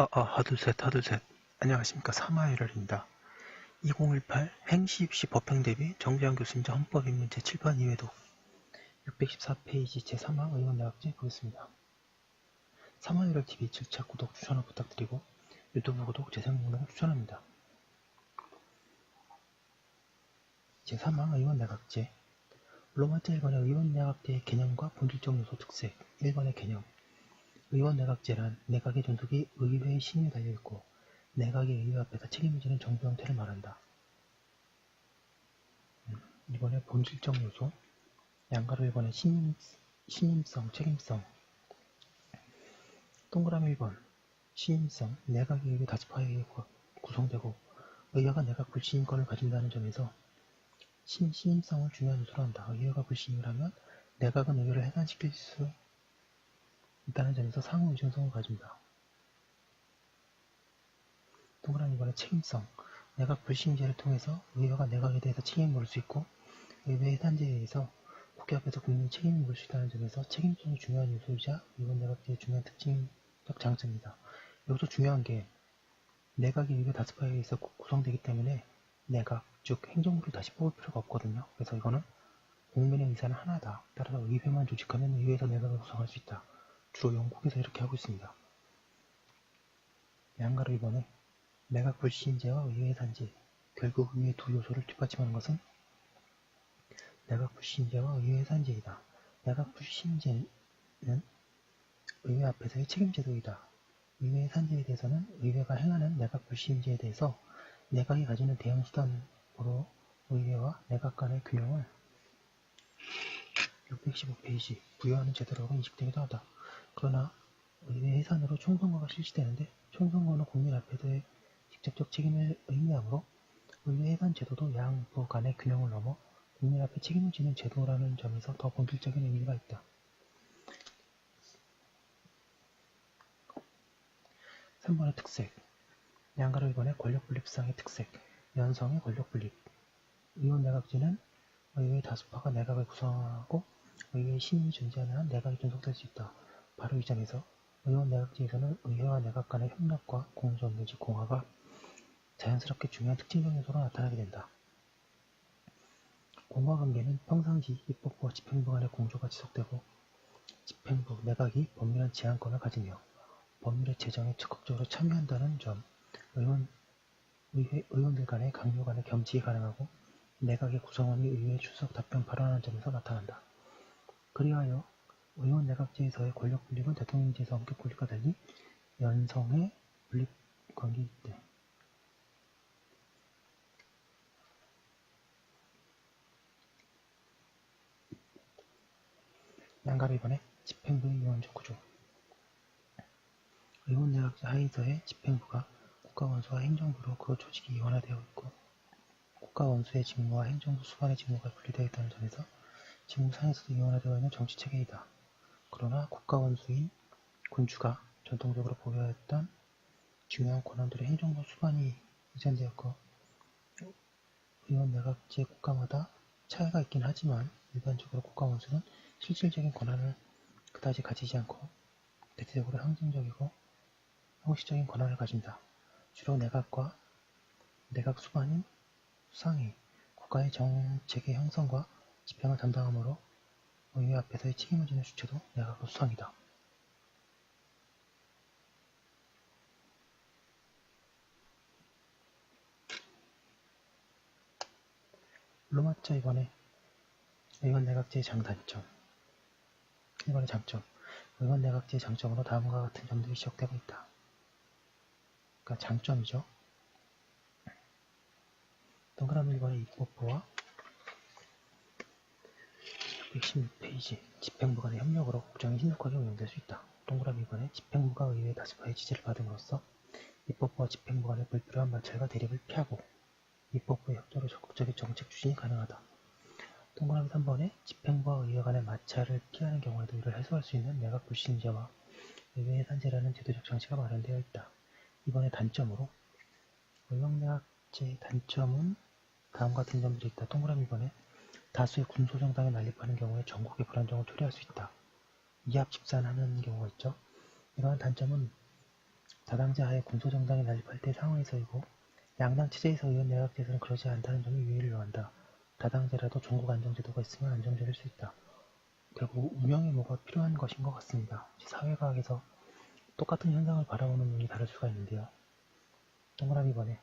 아, 아, 하둘셋, 하둘셋. 안녕하십니까. 사마이럴입니다. 2018 행시 입시 법행 대비 정재환 교수님 헌법인문 제7번 2회독 614페이지 제3항 의원 내각제 보겠습니다. 사마이럴 TV 7차 구독 추천을 부탁드리고 유튜브 구독 재생 목록을 추천합니다. 제3항 의원 내각제 로마자 1번의 의원 내각제의 개념과 본질적 요소 특색 1번의 개념 의원 내각제란 내각의 존속이 의회의 신임에 달려있고 내각이 의회 앞에서 책임을 지는 정부 형태를 말한다. 음, 이번에 본질적 요소 양가로 1번에 신임, 신임성, 책임성 동그라미 1번 신임성, 내각이 의회 다수파에 의해 구성되고 의회가 내각 불신임권을 가진다는 점에서 신, 신임성을 중요한 요소로 한다. 의회가 불신임을 하면 내각은 의회를 해산시킬 수 있다는 점에서 상호 의존성을 가집니다. 동그라미 번의 책임성 내각 불신제를 통해서 의회가 내각에 대해서 책임을 물을 수 있고 의회 해산제에 의해서 국회 앞에서 국민이 책임을 물을 수 있다는 점에서 책임성이 중요한 요소이자 이번 내각제의 중요한 특징적 장점입니다. 여기서 중요한 게 내각이 의회 다수파에 의해서 구성되기 때문에 내각, 즉 행정부를 다시 뽑을 필요가 없거든요. 그래서 이거는 국민의 의사는 하나다. 따라서 의회만 조직하면 의회에서 내각을 구성할 수 있다. 주로 영국에서 이렇게 하고 있습니다. 양가로 이번에 내각 불신제와 의회 산제 결국 의회 두 요소를 뒷받침하는 것은 내각 불신제와 의회 산제이다. 내각 불신제는 의회 앞에서의 책임제도이다. 의회 산제에 대해서는 의회가 행하는 내각 불신제에 대해서 내각이 가지는 대응 수단으로 의회와 내각 간의 균형을 615페이지 부여하는 제도라고 인식되기도 하다. 그러나 의회 해산으로 총선거가 실시되는데 총선거는 국민 앞에서의 직접적 책임을 의미하므로 의회 해산 제도도 양부 간의 균형을 넘어 국민 앞에 책임을 지는 제도라는 점에서 더 본질적인 의미가 있다. 3번의 특색 양가로 1번의 권력분립상의 특색 연성의 권력분립 의원 내각제는 의회 다수파가 내각을 구성하고 의회의 신임이 존재하는 한 내각이 존속될 수 있다. 바로 이 점에서 의원 내각제에서는 의회와 내각 간의 협력과 공존 내지 공화가 자연스럽게 중요한 특징적 요소로 나타나게 된다. 공화관계는 평상시 입법부와 집행부 간의 공조가 지속되고 집행부, 내각이 법률안 제한권을 가지며 법률의 제정에 적극적으로 참여한다는 점, 의원, 의회, 의원들 간의 강요 간의 겸직이 가능하고 내각의 구성원이 의회 출석 답변 발언하는 점에서 나타난다. 그리하여 의원 내각제에서의 권력 분립은 대통령제에서 엄격 분립과 달리 연성의 분립 관계이기 때문에 양가로 이번에 집행부의 이원적 구조 의원 내각제 하에서의 집행부가 국가원수와 행정부로 그 조직이 이원화되어 있고 국가원수의 직무와 행정부 수반의 직무가 분리되어 있다는 점에서 직무상에서도 이원화되어 있는 정치체계이다. 그러나 국가원수인 군주가 전통적으로 보유했던 중요한 권한들의 행정부 수반이 이전되었고 의원 내각제 국가마다 차이가 있긴 하지만 일반적으로 국가원수는 실질적인 권한을 그다지 가지지 않고 대체적으로 상징적이고 형식적인 권한을 가진다. 주로 내각과 내각 수반인 수상이 국가의 정책의 형성과 집행을 담당하므로 의회 앞에서의 책임을 지는 주체도 내각으로 수상이다. 로마자 이번에 의원 내각제의 장단점 1번의 장점 의원 내각제의 장점으로 다음과 같은 점들이 지적되고 있다. 그러니까 장점이죠. 동그라미 1번의 입법부와 116페이지 집행부 간의 협력으로 국정이 신속하게 운영될 수 있다. 동그라미 2번에 집행부가 의회 다수파의 지지를 받음으로써 입법부와 집행부 간의 불필요한 마찰과 대립을 피하고 입법부의 협조로 적극적인 정책 추진이 가능하다. 동그라미 3번에 집행부와 의회 간의 마찰을 피하는 경우에도 이를 해소할 수 있는 내각 불신제와 의회 해산제라는 제도적 장치가 마련되어 있다. 이번에 단점으로 의원내각제 단점은 다음과 같은 점들이 있다. 동그라미 2번에 다수의 군소정당에 난립하는 경우에 전국의 불안정을 초래할 수 있다. 이합 집산하는 경우가 있죠. 이러한 단점은 다당제 하에 군소정당이 난립할 때 상황에서이고 양당 체제에서 의원 내각 제에서는 그러지 않다는 점이 유의를 요한다. 다당제라도 종국 안정제도가 있으면 안정적일 수 있다. 결국 운영에 뭐가 필요한 것인 것 같습니다. 사회과학에서 똑같은 현상을 바라보는 눈이 다를 수가 있는데요. 동그라미 번에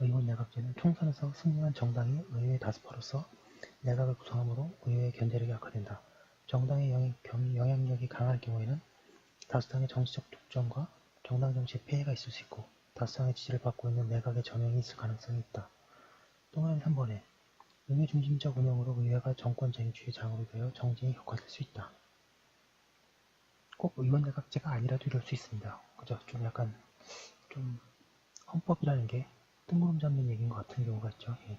의원 내각제는 총선에서 승리한 정당이 의회 다수파로서 내각을 구성함으로 의회의 견제력이 악화된다. 정당의 영향, 영향 력이 강할 경우에는 다수당의 정치적 독점과 정당 정치의 폐해가 있을 수 있고 다수당의 지지를 받고 있는 내각의 전형이 있을 가능성이 있다. 동그라미 3번에 의회 중심적 운영으로 의회가 정권 쟁취의 장으로 되어 정쟁이 격화될 수 있다. 꼭 의원 내각제가 아니라도 이럴 수 있습니다. 그죠? 좀 약간 좀 헌법이라는 게 뜬구름 잡는 얘기인 것 같은 경우가 있죠. 예.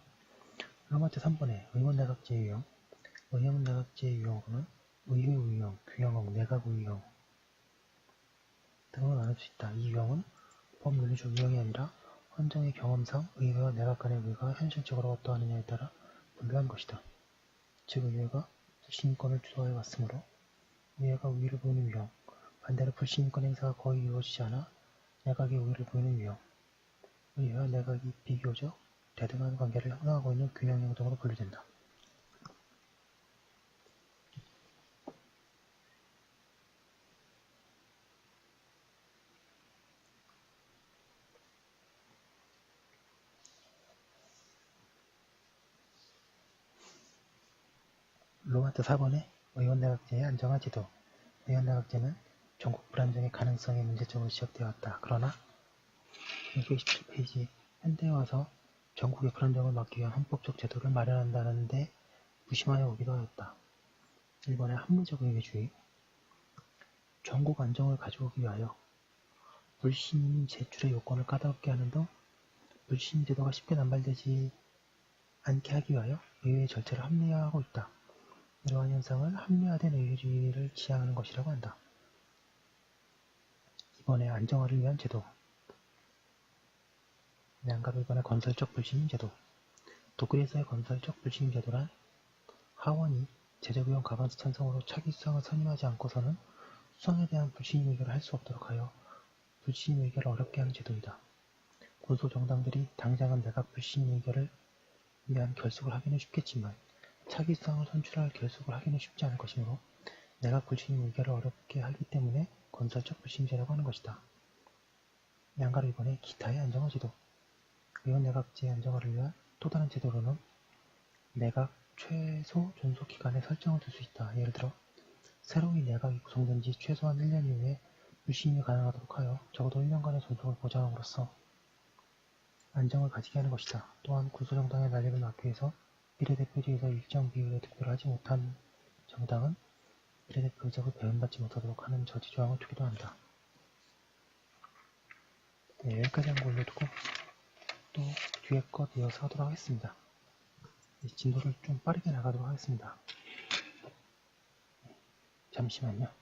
로마트 3번에 의원 내각제 유형 의원 내각제 유형으로는 의회 유형, 규형형, 내각 유형 등으로 나눌 수 있다. 이 유형은 법윤리적 유형이 아니라 헌정의 경험상 의회와 내각 간의 의회가 현실적으로 어떠하느냐에 따라 분류한 것이다. 즉 의회가 불신권을 주도해 왔으므로 의회가 우위를 보이는 유형, 반대로 불신권 행사가 거의 이루어지지 않아 내각의 우위를 보이는 유형, 의회와 내각이 비교적 대등한 관계를 형성하고 있는 균형형 등으로 분류된다. 로마트 4번의 의원내각제의 안정화 제도 의원내각제는 전국 불안정의 가능성이 문제점으로 지적되어 왔다. 그러나 227페이지 현대에 와서 전국의 불안정을 막기 위한 헌법적 제도를 마련한다는 데 무심하여 오기도 하였다. 1번의 합리적 의회주의 전국 안정을 가져오기 위하여 불신 제출의 요건을 까다롭게 하는 등 불신 제도가 쉽게 남발되지 않게 하기 위하여 의회의 절차를 합리화하고 있다. 이러한 현상을 합리화된 의회주의를 지향하는 것이라고 한다. 이번에 안정화를 위한 제도 이번에 건설적 불신임 제도 독일에서의 건설적 불신임 제도란 하원이 제재구형 가반수 찬성으로 차기 수상을 선임하지 않고서는 수상에 대한 불신임 의결을 할 수 없도록 하여 불신임 의결을 어렵게 하는 제도이다. 군소 정당들이 당장은 내가 불신임 의결을 위한 결속을 하기는 쉽겠지만 차기 수상을 선출할 결속을 하기는 쉽지 않을 것이므로 내가 불신임 의결을 어렵게 하기 때문에 건설적 불신제라고 하는 것이다. 양가로 이번에 기타의 안정화 제도 의원 내각제 안정화를 위한 또 다른 제도로는 내각 최소 존속 기간에 설정을 둘 수 있다. 예를 들어 새로운 내각이 구성된 지 최소한 1년 이후에 불신임이 가능하도록 하여 적어도 1년간의 존속을 보장함으로써 안정을 가지게 하는 것이다. 또한 구소정당의 난립을 막기 위해서 비례대표제에서 일정 비율의 득표를 하지 못한 정당은 비례대표 의석을 배분받지 못하도록 하는 저지 조항을 두기도 한다. 네, 여기까지 한거 올려두고 또 뒤에 것 이어서 하도록 하겠습니다. 진도를 좀 빠르게 나가도록 하겠습니다. 네, 잠시만요.